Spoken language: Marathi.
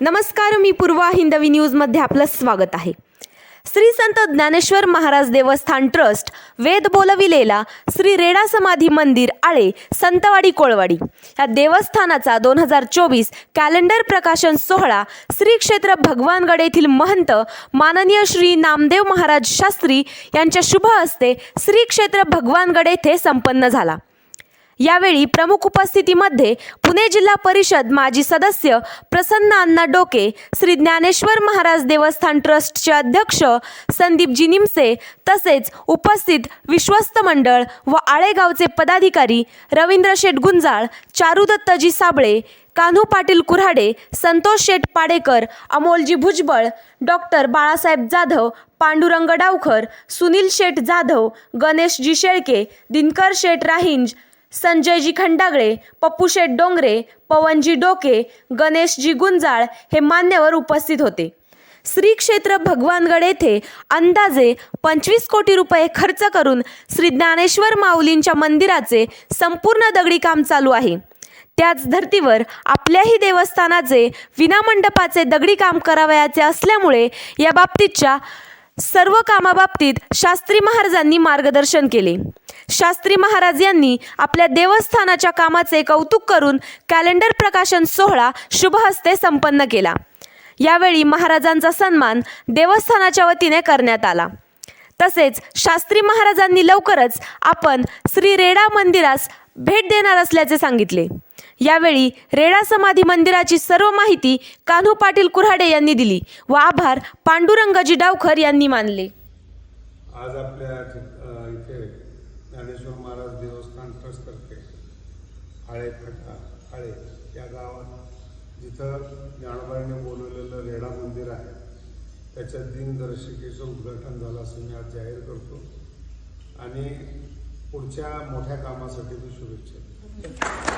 नमस्कार मी पूर्वा हिंदवी न्यूजमध्ये आपलं स्वागत आहे. श्री संत ज्ञानेश्वर महाराज देवस्थान ट्रस्ट वेद बोलविलेला श्री रेडा समाधी मंदिर आळे संतवाडी कोळवाडी. या देवस्थानाचा दोन हजार चोवीस कॅलेंडर प्रकाशन सोहळा श्री क्षेत्र भगवानगड येथील महंत माननीय श्री नामदेव महाराज शास्त्री यांच्या शुभ हस्ते श्री क्षेत्र भगवानगड येथे संपन्न झाला. यावेळी प्रमुख उपस्थितीमध्ये पुणे जिल्हा परिषद माजी सदस्य प्रसन्न अण्णा डोके श्री ज्ञानेश्वर महाराज देवस्थान ट्रस्टचे अध्यक्ष संदीप जिनिमसे तसेच उपस्थित विश्वस्त मंडळ व आळेगावचे पदाधिकारी रवींद्र शेठ गुंजाळ चारुदत्तजी साबळे कान्हू पाटील कुऱ्हाडे संतोष शेठ पाडेकर अमोलजी भुजबळ डॉक्टर बाळासाहेब जाधव पांडुरंग डावखर सुनील शेठ जाधव गणेशजी शेळके दिनकर शेठ राहिंज संजयजी खंडागळे पप्पूशेठ डोंगरे पवनजी डोके गणेशजी गुंजाळ हे मान्यवर उपस्थित होते. श्री क्षेत्र भगवानगड येथे अंदाजे पंचवीस कोटी रुपये खर्च करून श्री ज्ञानेश्वर माऊलींच्या मंदिराचे संपूर्ण दगडी काम चालू आहे. त्याच धर्तीवर आपल्याही देवस्थानाचे विनामंडपाचे दगडी काम करावयाचे असल्यामुळे या बाबतीतच्या सर्व कामाबाबतीत शास्त्री महाराजांनी मार्गदर्शन केले. शास्त्री महाराज यांनी आपल्या देवस्थानाच्या कामाचे कौतुक करून कॅलेंडर प्रकाशन सोहळा शुभहस्ते संपन्न केला. यावेळी महाराजांचा सन्मान देवस्थानाच्या वतीने करण्यात आला. तसेच शास्त्री महाराजांनी लवकरच आपण श्री रेडा मंदिरास भेट देणार असल्याचे सांगितले. यावेळी रेडा समाधी मंदिराची सर्व माहिती कान्हू पाटील कुऱ्हाडे यांनी दिली व आभार पांडुरंगाजी डावखर यांनी मानले. आज आपल्या इथे ज्ञानेश्वर महाराज देवस्थान ट्रस्टतर्फे आळे फाटा आळे या गावात जिथं ज्ञानोबाईने बोलवलेलं रेडा मंदिर आहे त्याच्या दिनदर्शिकेचं उद्घाटन झालं असं मी आज जाहीर करतो. आणि पुढच्या मोठ्या कामासाठी मी शुभेच्छा